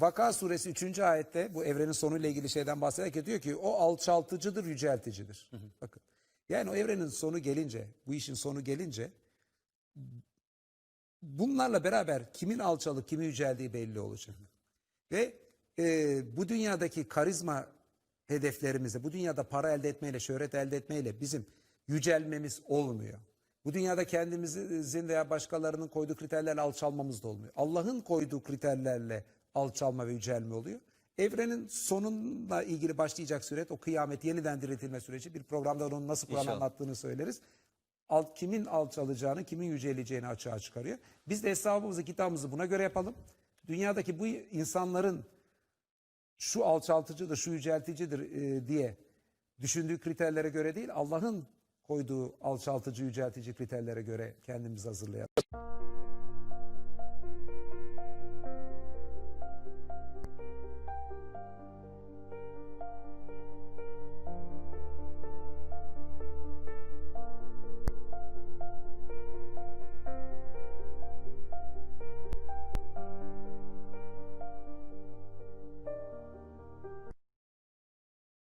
Vaka suresi 3. ayette bu evrenin sonuyla ilgili şeyden bahsederken diyor ki o alçaltıcıdır, yücelticidir. Bakın. Yani o evrenin sonu gelince, bu işin sonu gelince bunlarla beraber kimin alçalıp kimin yüceldiği belli olacak. Ve e, bu dünyadaki karizma hedeflerimizde, bu dünyada para elde etmeyle, şöhret elde etmeyle bizim yücelmemiz olmuyor. Bu dünyada kendimizin veya başkalarının koyduğu kriterlerle alçalmamız da olmuyor. Allah'ın koyduğu kriterlerle alçalma ve yücelme oluyor. Evrenin sonunla ilgili başlayacak süreç o kıyamet yeniden diriltilme süreci. Bir programda onun nasıl Kur'an İnşallah. anlattığını söyleriz. Alt, kimin alçalacağını, kimin yüceleceğini açığa çıkarıyor. Biz de hesabımızı, kitabımızı buna göre yapalım. Dünyadaki bu insanların şu alçaltıcıdır, şu yücelticidir e, diye düşündüğü kriterlere göre değil, Allah'ın koyduğu alçaltıcı, yüceltici kriterlere göre kendimizi hazırlayalım.